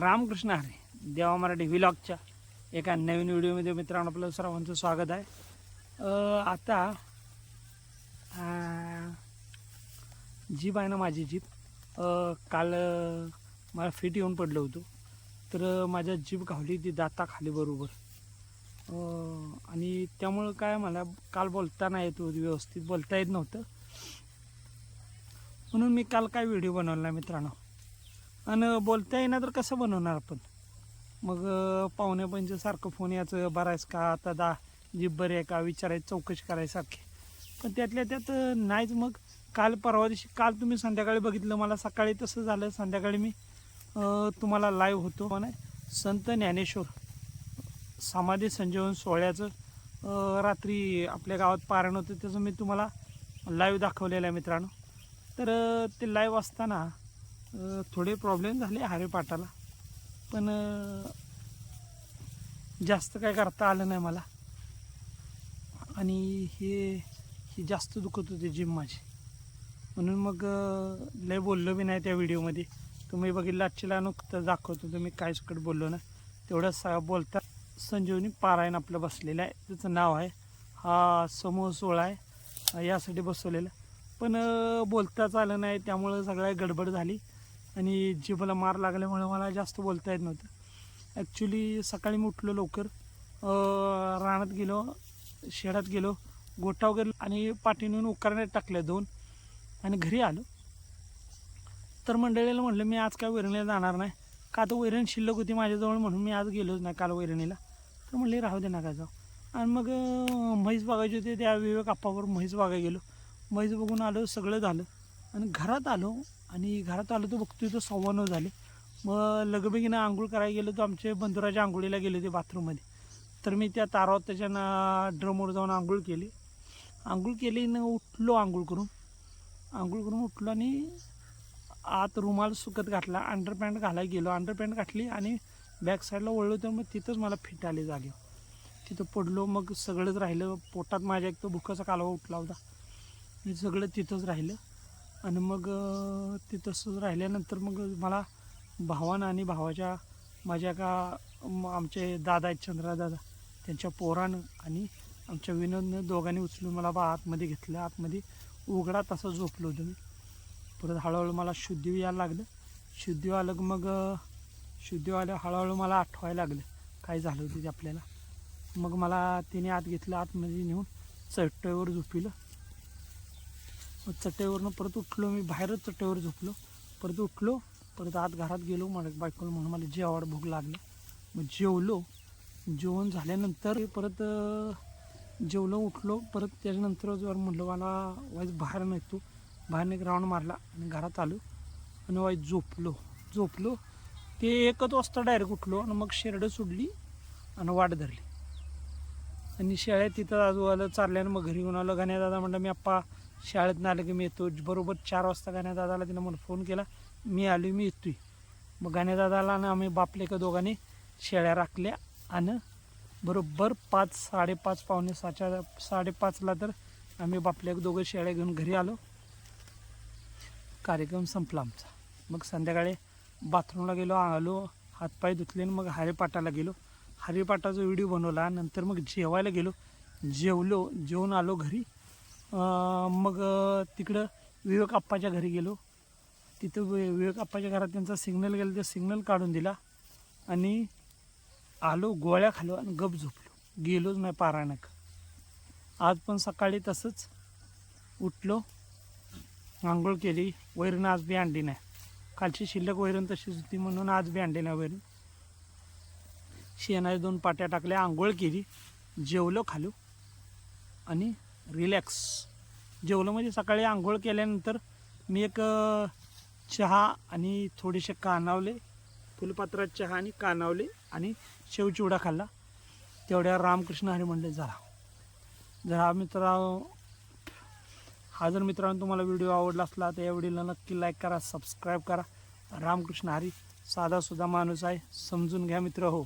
रामकृष्ण हरे देवा मराठी व्हिलॉगच्या एका नवीन व्हिडिओमध्ये मित्रांनो आपलं सर्वांचं स्वागत आहे. आता जीप आहे ना माझी जीप काल मला फिट येऊन पडलं होतं. तर माझ्या जीप घावली ती दाता खाली बरोबर. आणि त्यामुळं काय मला काल बोलता नाही येत होतं व्यवस्थित बोलता येत नव्हतं. म्हणून मी काल काय व्हिडिओ बनवला मित्रांनो? आणि बोलता येईना तर कसं बनवणार आपण? मग अं, पाहुणे सारखं फोन याचं बरं आहेस का? आता दा जीप बरी आहे का? विचारायचं चौकशी करायसारखी पण त्यातल्या त्यात नाहीच मग. काल परवा दिवशी काल तुम्ही संध्याकाळी बघितलं मला सकाळी तसं झालं. संध्याकाळी मी तुम्हाला लाईव्ह होतो. म्हणे संत ज्ञानेश्वर समाधी संजीवन सोहळ्याचं रात्री आपल्या गावात पारण होतं त्याचं मी तुम्हाला लाईव्ह दाखवलेलं आहे मित्रांनो. तर ते लाईव्ह असताना थोडे प्रॉब्लेम झाले हरेपाटाला पण जास्त काय करता आलं नाही मला. आणि हे हे जास्त दुखत होते जिम माझी. म्हणून मग लय बोललो बी नाही त्या व्हिडिओमध्ये तुम्ही बघितलं आजच्याला नुकतं दाखवतो तुम्ही काय सकट बोललो ना तेवढं सा बोलता. संजीवनी पारायण आपलं बसलेलं आहे. त्याचं नाव आहे हा समूह सोहळा आहे. यासाठी बसवलेला. पण बोलताच आलं नाही त्यामुळं सगळ्या गडबड झाली. आणि जीवाला मार लागल्यामुळे मला जास्त बोलता येत नव्हतं. ॲक्च्युली सकाळी मी उठलो लवकर. रानात गेलो शेडात गेलो गोठा वगैरे आणि पाठीनेऊन उकारण्यात टाकल्या दोन आणि घरी आलो. तर मंडळीला म्हटलं मी आज काय वैरणीला जाणार नाही. का तर वैरण शिल्लक होती माझ्याजवळ म्हणून मी आज गेलोच नाही काल वैरणीला. तर म्हटले राहू दे नका जाऊ. आणि मग म्हैस बघायची होती त्या विवेक आप्पावर म्हैस बघायला गेलो. म्हैस बघून आलो सगळं झालं. आणि घरात आलो आणि घरात आलो तर बघतोय तर सव्वा नऊ झाले. मग लगबगीनं आंघोळ करायला गेलो तर आमचे बंधुराच्या आंघोळीला गेले होते बाथरूममध्ये तर मी त्या तारावर त्याच्यानं ड्रमवर जाऊन आंघोळ केली. आंघोळ केली न उठलो आंघोळ करून. आंघोळ करून उठलो आणि आत रुमाल सुकत घातला अंडरपॅन्ट घालायला गेलो. अंडरपॅन्ट घातली आणि बॅक साईडला वळलो तर मग तिथंच मला फिट आले जागे. तिथं पडलो मग सगळंच राहिलं. पोटात माझ्या एक तो भुकाचा कालवा उठला होता. मी सगळं तिथंच राहिलं. आणि मग ते तसं राहिल्यानंतर मग मला भावानं आणि भावाच्या माझ्या का आमचे दादा आहेत चंद्रा दादा त्यांच्या पोरानं आणि आमच्या विनोदनं दोघांनी उचलून मला बा आतमध्ये घेतलं. आतमध्ये उघडा तसं झोपलो होतो मी. परत हळूहळू मला शुद्धी यायला लागलं. शुद्धी आलं की मग शुद्धी आलं हळूहळू मला आठवायला लागलं. काय झालं होतं ते आपल्याला. मग मला तिने आत घेतलं आतमध्ये नेऊन चटईवर झोपिलं. मग चटईवरनं परत उठलो मी बाहेरच चटईवर झोपलो. परत उठलो परत आत घरात गेलो मला बायकोला म्हणून मला जेवाड भूक लागली. मग जेवलो. जेवण झाल्यानंतर परत जेवलो उठलो. परत त्याच्यानंतर जर म्हटलं मला वाईज बाहेर निघतो बाहेर एक राऊंड मारला आणि घरात आलो आणि वाईज झोपलो. झोपलो. ते एकच वाजता डायरेक्ट उठलो आणि मग शेरडं सोडली आणि वाट धरली. आणि शेळ्या तिथं आजूबाजूला चालल्यानं मग घरी येऊन आलं. गाण्या दादा म्हणलं मी आप्पा शाळेत आलं की मी येतो. बरोबर चार वाजता गाण्यादादाला तिनं मला फोन केला. मी आलो मी येतोय. मग गाण्यादादाला आणि आम्ही बापले का दोघांनी शेळ्या राखल्या आणि बरोबर पाच साडेपाच पावणे साच्या साडेपाचला तर आम्ही बापल्या दोघं शेळ्या घेऊन घरी आलो. कार्यक्रम संपला आमचा. मग संध्याकाळी बाथरूमला गेलो आलो हातपाय धुतले आणि मग हरिपाटाला गेलो. हरिपाटाचा व्हिडिओ बनवला नंतर मग जेवायला गेलो. जेवलो जेवून आलो घरी. मग तिकडं विवेक आप्पाच्या घरी गेलो. तिथं विवेक आप्पाच्या घरात त्यांचा सिग्नल गेला ते सिग्नल काढून दिला. आणि आलो गोळ्या खालो आणि गप झोपलो. गेलोच नाही पारायणक. आज पण सकाळी तसंच उठलो आंघोळ केली वैरण आज बी अंडी नाही. कालची शिल्लक वैरण तशीच होती म्हणून आज बी अंडी नाही वैरण. शेणाच्या दोन पाट्या टाकल्या आंघोळ केली जेवलो खालो. आणि रिलॅक्स. जेवलं म्हणजे सकाळी आंघोळ केल्यानंतर मी एक चहा आणि थोडेसे कानावले फुलपात्रात चहा आणि कानावले आणि शेवचिवडा खाल्ला. तेवढ्या रामकृष्ण हरी म्हणले जरा जर हा हा जर मित्रांनो तुम्हाला व्हिडिओ आवडला असला तर या व्हिडिओला नक्की लाईक करा सबस्क्राईब करा. रामकृष्ण हरी साधा सुद्धा माणूस आहे समजून घ्या मित्र हो.